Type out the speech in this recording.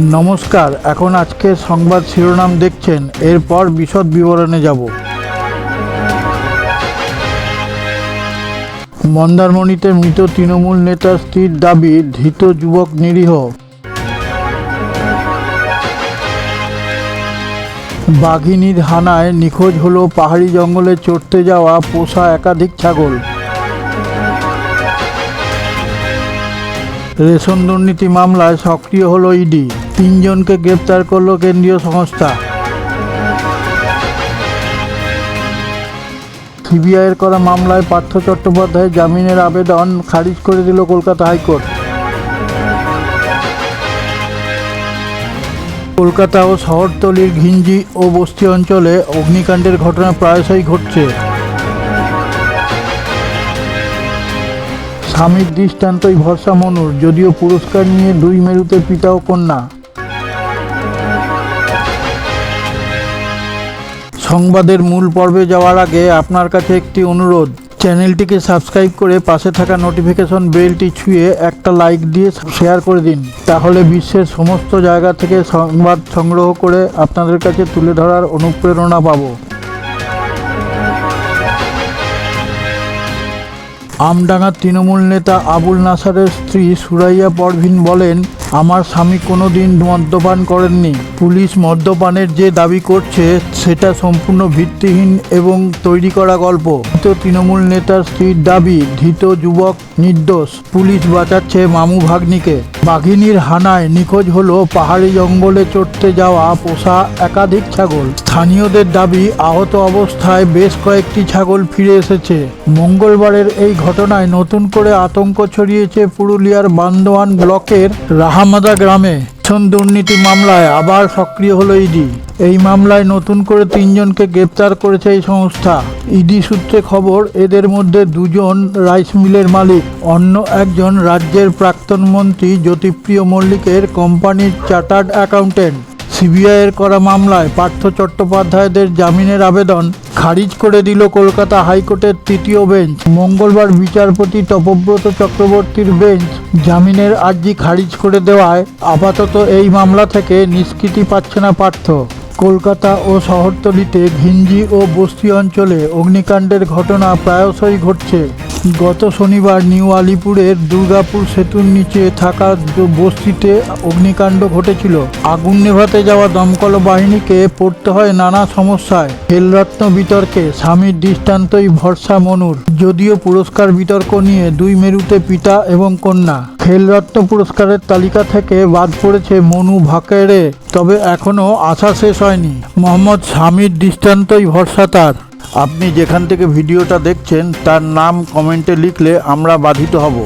নমস্কার, এখন আজকে সংবাদ শিরোনাম দেখছেন, এরপর বিশদ বিবরণে যাব। মন্দারমণিতে মৃত তৃণমূল নেতার স্ত্রীর দাবি, ধৃত যুবক নিরীহ। বাঘিনীর হানায় নিখোঁজ হলো পাহাড়ি জঙ্গলে চড়তে যাওয়া পোষা একাধিক ছাগল। রেশন দুর্নীতি মামলায় সক্রিয় হলো ইডি। তিনজনকে গ্রেপ্তার করল কেন্দ্রীয় সংস্থা। সিবিআইয়ের করা মামলায় পার্থ চট্টোপাধ্যায় জামিনের আবেদন খারিজ করে দিল কলকাতা হাইকোর্ট। কলকাতা ও শহরতলির ঘিঞ্জি ও বস্তি অঞ্চলে অগ্নিকাণ্ডের ঘটনা প্রায়শই ঘটছে। স্বামীর দৃষ্টান্তই ভরসা মনুর, যদিও পুরস্কার নিয়ে দুই মেরুতে পিতা ও কন্যা। সংবাদের মূল পর্বে যাওয়ার আগে আপনার কাছে একটি অনুরোধ। চ্যানেলটিকে সাবস্ক্রাইব করে পাশে থাকা নোটিফিকেশন বেলটি ছুঁয়ে একটা লাইক দিয়ে শেয়ার করে দিন। তাহলে বিশ্বের সমস্ত জায়গা থেকে সংবাদ সংগ্রহ করে আপনাদের কাছে তুলে ধরার অনুপ্রেরণা পাবো। আমডাঙ্গার তৃণমূল নেতা আবুল নাসারের স্ত্রী সুরাইয়া পরভিন বলেন আমার স্বামী কোনো দিন মদ্যপান করেননি। পুলিশ মদ্যপানের যে দাবি করছে, সেটা সম্পূর্ণ ভিত্তিহীন এবং তৈরি করা গল্প। ধৃত তৃণমূল নেতার স্ত্রীর দাবি, ধৃত যুবক নির্দোষ, পুলিশ বাঁচাচ্ছে মামু ভাগ্নিকে। বাঘিনীর হানায় নিখোঁজ হলো পাহাড়ি জঙ্গলে চড়তে যাওয়া পোষা একাধিক ছাগল। স্থানীয়দের দাবি, আহত অবস্থায় বেশ কয়েকটি ছাগল ফিরে এসেছে। মঙ্গলবারের এই ঘটনায় নতুন করে আতঙ্ক ছড়িয়েছে পুরুলিয়ার বান্দোয়ান ব্লকের রাহামাদা গ্রামে ছন দুর্নীতি মামলায় আবার সক্রিয় হলো ইডি। এই মামলায় নতুন করে তিনজনকে গ্রেপ্তার করেছে এই সংস্থা। ইডি সূত্রে খবর, এদের মধ্যে দুজন রাইস মিলের মালিক, অন্য একজন রাজ্যের প্রাক্তন মন্ত্রী জ্যোতিপ্রিয় মল্লিকের কোম্পানির চার্টার্ড অ্যাকাউন্টেন্ট। সিবিআইয়ের করা মামলায় পার্থ চট্টোপাধ্যায়দের জামিনের আবেদন খারিজ করে দিল কলকাতা হাইকোর্টের তৃতীয় বেঞ্চ। মঙ্গলবার বিচারপতি তপব্রত চক্রবর্তীর বেঞ্চ জামিনের আর্জি খারিজ করে দেওয়ায় আপাতত এই মামলা থেকে নিষ্কৃতি পাচ্ছে না পার্থ। কলকাতা ও শহরতলিতে ঘিঞ্জি ও বস্তি অঞ্চলে অগ্নিকাণ্ডের ঘটনা প্রায়শই ঘটছে। গত শনিবার নিউ আলিপুরের দুর্গাপুর সেতুর নিচে থাকা বস্তিতে অগ্নিকাণ্ড ঘটেছিল। আগুন নেভাতে যাওয়া দমকল বাহিনীকে পড়তে হয় নানা সমস্যায়। খেলরত্ন বিতর্কে স্বামীর দৃষ্টান্তই ভরসা মনুর। যদিও পুরস্কার বিতর্ক নিয়ে দুই মেরুতে পিতা এবং কন্যা। খেলরত্ন পুরস্কারের তালিকা থেকে বাদ পড়েছে মনু ভাকেরে তবে এখনও আশা শেষ হয়নি। মোহাম্মদ স্বামীর দৃষ্টান্তই ভরসা তার। আপনি যেখান থেকে ভিডিওটা দেখছেন তার নাম কমেন্টে লিখলে আমরা বাধিত হব।